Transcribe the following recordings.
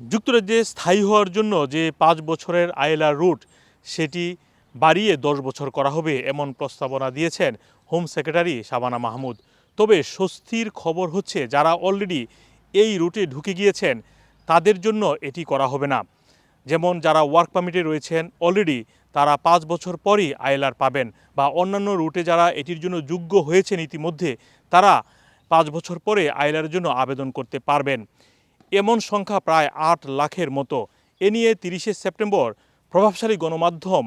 যুক্তরাজ্যে স্থায়ী হওয়ার জন্য যে পাঁচ বছরের আইএলআর রুট, সেটি বাড়িয়ে দশ বছর করা হবে এমন প্রস্তাবনা দিয়েছেন হোম সেক্রেটারি শাবানা মাহমুদ। তবে স্বস্তির খবর হচ্ছে, যারা অলরেডি এই রুটে ঢুকে গিয়েছেন, তাদের জন্য এটি করা হবে না। যেমন যারা ওয়ার্ক পারমিটে রয়েছেন, অলরেডি তারা পাঁচ বছর পরই আইএলআর পাবেন বা অন্যান্য রুটে যারা এটির জন্য যোগ্য হয়েছেন ইতিমধ্যে, তারা পাঁচ বছর পরে আইএলআর জন্য আবেদন করতে পারবেন। এমন সংখ্যা প্রায় আট লাখের মতো। এ নিয়ে তিরিশে সেপ্টেম্বর প্রভাবশালী গণমাধ্যম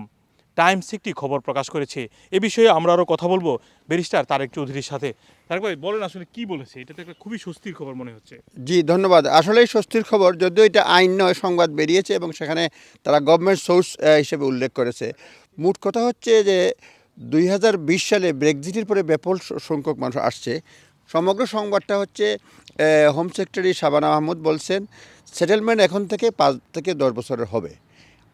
টাইমস একটি খবর প্রকাশ করেছে। এ বিষয়ে আমরা আরও কথা বলব ব্যারিস্টার তারেক চৌধুরীর সাথে। তারেক ভাই, বলেন আসলে কি বলেছে? এটা তো একটা খুবই স্বস্তির খবর মনে হচ্ছে। জি, ধন্যবাদ। আসলেই স্বস্তির খবর, যদিও এটা আইন নয়, সংবাদ বেরিয়েছে এবং সেখানে তারা গভর্নমেন্ট সোর্স হিসেবে উল্লেখ করেছে। মোট কথা হচ্ছে যে দুই হাজার বিশ সালে ব্রেক্সিটের পরে ব্যাপক সংখ্যক মানুষ আসছে। সমগ্র সংবাদটা হচ্ছে হোম সেক্রেটারি শাবানা মাহমুদ বলছেন সেটেলমেন্ট এখন থেকে পাঁচ থেকে দশ বছরের হবে।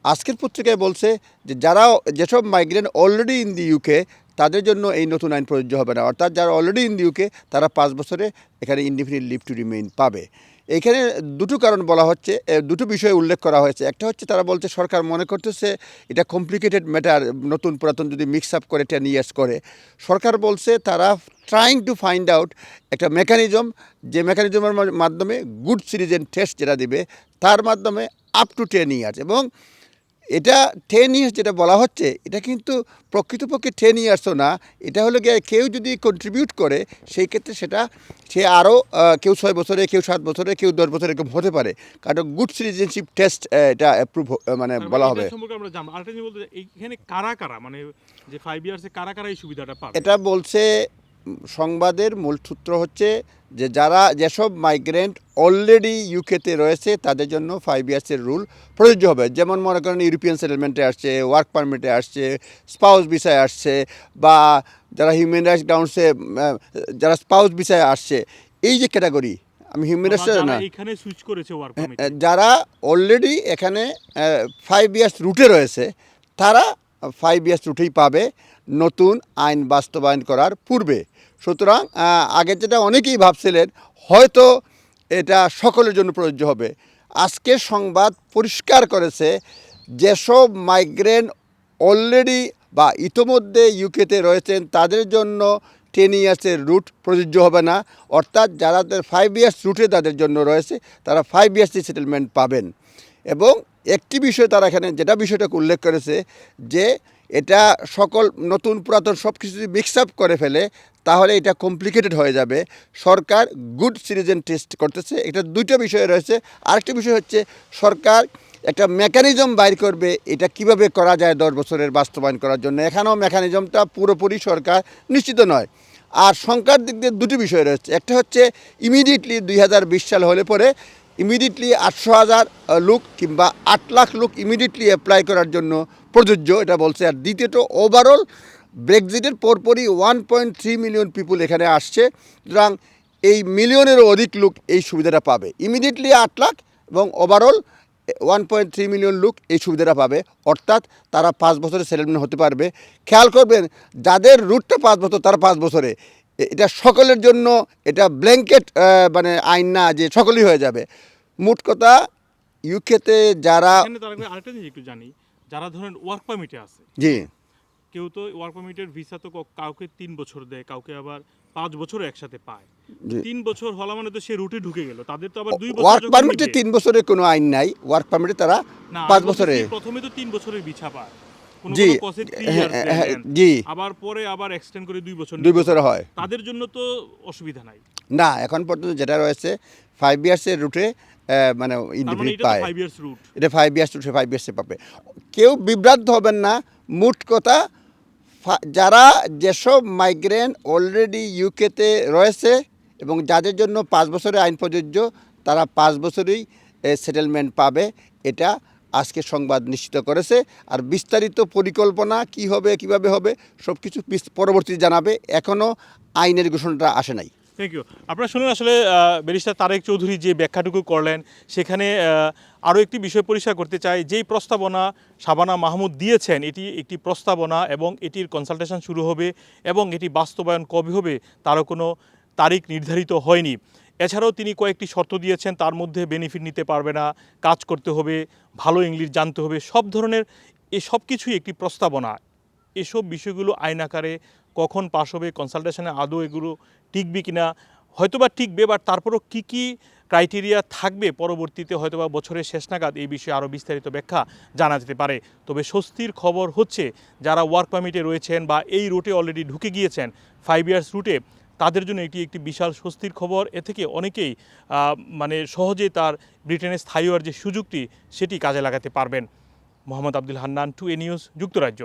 আজকের পত্রিকায় বলছে যে যারা যেসব migrant already in the UK তাদের জন্য এই নতুন আইন প্রযোজ্য হবে না। অর্থাৎ যারা অলরেডি ইন ইউকে তারা পাঁচ বছরে এখানে ইনডিফিনিট লিভ টু রিমেইন পাবে। এখানে দুটো কারণ বলা হচ্ছে দুটো বিষয় উল্লেখ করা হয়েছে। একটা হচ্ছে, তারা বলছে, সরকার মনে করতেছে, এটা কমপ্লিকেটেড ম্যাটার নতুন পুরাতন যদি মিক্স আপ করে টেন ইয়ার্স করে। সরকার বলছে, তারা ট্রাইং টু ফাইন্ড আউট একটা মেকানিজম যে মেকানিজমের মাধ্যমে গুড সিটিজেন টেস্ট যেটা দিবে, তার মাধ্যমে আপ টু টেন ইয়ার্স এবং এটা টেন ইয়ার্স যেটা বলা হচ্ছে এটা কিন্তু প্রকৃতপক্ষে টেন ইয়ার্সও না। এটা হলো গিয়ে কেউ যদি কন্ট্রিবিউট করে সেই ক্ষেত্রে সেটা সে আরও কেউ ছয় বছরে কেউ সাত বছরে কেউ দশ বছরে এরকম হতে পারে। কারণ গুড সিটিজেনশিপ টেস্ট এটা অ্যাপ্রুভ মানে বলা মানে হবে। বলতে চাই, এইখানে কারা কারা? মানে যে ফাইভ ইয়ার্সে কারা কারা এই সুবিধাটা পাবে? এটা বলছে সংবাদের মূল সূত্র হচ্ছে যে যারা যেসব মাইগ্রেন্ট অলরেডি ইউকেতে রয়েছে তাদের জন্য ফাইভ ইয়ার্সের রুল প্রযোজ্য হবে। যেমন মনে করেন ইউরোপিয়ান সেটেলমেন্টে আসছে ওয়ার্ক পারমিটে আসছে স্পাউস ভিসায় আসছে বা যারা হিউম্যান রাইটস গ্রাউন্ডসে যারা স্পাউস ভিসায় আসছে এই যে ক্যাটাগরি আমি হিউম্যান রাইটস না। এখানে সুইচ করেছে ওয়ার্ক পারমিট যারা অলরেডি এখানে ফাইভ ইয়ার্স রুটে রয়েছে তারা ফাইভ ইয়ার্স রুটেই পাবে নতুন আইন বাস্তবায়ন করার পূর্বে। সুতরাং আগে যেটা অনেকেই ভাবছিলেন, হয়তো এটা সকলের জন্য প্রযোজ্য হবে। আজকের সংবাদ পরিষ্কার করেছে, যেসব মাইগ্রেন অলরেডি বা ইতোমধ্যে ইউকেতে রয়েছেন, তাদের জন্য টেন ইয়ার্সের রুট প্রযোজ্য হবে না। অর্থাৎ যারা ফাইভ ইয়ার্স রুটে তাদের জন্য রয়েছে, তারা ফাইভ ইয়ার্সই সেটেলমেন্ট পাবেন। এবং একটি বিষয় তারা এখানে, যেটা বিষয়টাকে উল্লেখ করেছে, যে এটা সকল নতুন পুরাতন সব কিছু যদি মিক্স আপ করে ফেলে, তাহলে এটা কমপ্লিকেটেড হয়ে যাবে। সরকার গুড সিটিজেন টেস্ট করতেছে। এটা দুইটা বিষয় রয়েছে। আরেকটা বিষয় হচ্ছে, সরকার একটা মেকানিজম বাইর করবে। এটা কীভাবে করা যায় দশ বছরের বাস্তবায়ন করার জন্য? এখানেও মেকানিজমটা পুরোপুরি সরকার নিশ্চিত নয়। আর সংখ্যার দিক দিয়ে দুটি বিষয় রয়েছে। একটা হচ্ছে ইমিডিয়েটলি দুই হাজার বিশ সাল হলে পরে ইমিডিয়েটলি আটশো হাজার লোক কিংবা আট লাখ লোক ইমিডিয়েটলি অ্যাপ্লাই করার জন্য প্রযোজ্য, এটা বলছে। আর দ্বিতীয়ত ওভারঅল ব্রেক্সিটের পরপরই one point three million people এখানে আসছে। সুতরাং এই মিলিয়নেরও অধিক লোক এই সুবিধাটা পাবে। ইমিডিয়েটলি আট লাখ এবং overall one point three million লোক এই সুবিধাটা পাবে। অর্থাৎ তারা পাঁচ বছরে সেটেলমেন্ট হতে পারবে। খেয়াল করবেন, যাদের রুটটা পাঁচ বছর, তারা পাঁচ বছরে। এটা সকলের জন্য এটা ব্ল্যাঙ্কেট মানে আইন না যে সকলেই হয়ে যাবে। মোট কথা ইউকেতে যারা আরেকটা জিনিস একটু জানি। যারা ধরেন ওয়ার্ক পারমিটে আছে জি। কেউ তো ওয়ার্ক পারমিটের ভিসা তো কাউকে তিন বছর দেয় কাউকে আবার পাঁচ বছর একসাথে পায়। তিন বছর হলা মানে তো সে রুটে ঢুকে গেল তাদের তো আবার দুই বছর ওয়ার্ক পারমিটে তিন বছরের কোনো আইন নাই ওয়ার্ক পারমিটে তারা পাঁচ বছরে। প্রথমে তো তিন বছরের ভিসা পায়। জি, হ্যাঁ, হ্যাঁ, দেন। জি। আবার পরে আবার এক্সটেন্ড করে দুই বছর দুই বছরে। হয় তাদের জন্য তো অসুবিধা নাই না এখন পর্যন্ত যেটা রয়েছে ফাইভ ইয়ার্সের রুটে মানে তার মানে ইন্ডিপেন্ডেন্ট এটা পায় ফাইভ ইয়ার্স রুট এটা ফাইভ ইয়ার্স টু ফাইভ ইয়ার্সে পাবে কেউ বিভ্রান্ত হবেন না মোট কথা যারা যেসব মাইগ্রেন্ট অলরেডি ইউকেতে রয়েছে এবং যাদের জন্য পাঁচ বছরের আইন প্রযোজ্য তারা পাঁচ বছরেই সেটেলমেন্ট পাবে এটা আজকে সংবাদ নিশ্চিত করেছে। আর বিস্তারিত পরিকল্পনা কি হবে, কীভাবে হবে সব কিছু পরবর্তীতে জানাবে। এখনও আইনের ঘোষণাটা আসে নাই। থ্যাংক ইউ আপনারা শুনুন, আসলে ব্যারিস্টার তারেক চৌধুরী যে ব্যাখ্যাটুকু করলেন, সেখানে আরও একটি বিষয় পরিষ্কার করতে চাই। যেই প্রস্তাবনা শাবানা মাহমুদ দিয়েছেন, এটি একটি প্রস্তাবনা এবং এটির কনসালটেশন শুরু হবে এবং এটি বাস্তবায়ন কবে হবে, তারও কোনো তারিখ নির্ধারিত হয়নি। এছাড়াও তিনি কয়েকটি শর্ত দিয়েছেন, তার মধ্যে বেনিফিট নিতে পারবে না, কাজ করতে হবে, ভালো ইংলিশ জানতে হবে, সব ধরনের এ সব কিছুই একটি প্রস্তাবনা। এসব বিষয়গুলো আইন আকারে কখন পাশ হবে কনসালটেশনে আদৌ এগুলো টিকবে কিনা, হয়তোবা টিকবে বাট তারপরও কী কী ক্রাইটেরিয়া থাকবে পরবর্তীতে, হয়তোবা বছরের শেষ নাগাদ এই বিষয়ে আরও বিস্তারিত ব্যাখ্যা জানা যেতে পারে। তবে স্বস্তির খবর হচ্ছে, যারা ওয়ার্ক পারমিটে রয়েছেন বা এই রুটে অলরেডি ঢুকে গিয়েছেন ফাইভ ইয়ার্স রুটে তাদের জন্য এটি একটি বিশাল স্বস্তির খবর। এ থেকে অনেকেই মানে সহজে তার ব্রিটেনে স্থায়ী হওয়ার যে সুযোগটি, সেটি কাজে লাগাতে পারবেন। Mohammad Abdul Hannan, to A news, যুক্তরাজ্য।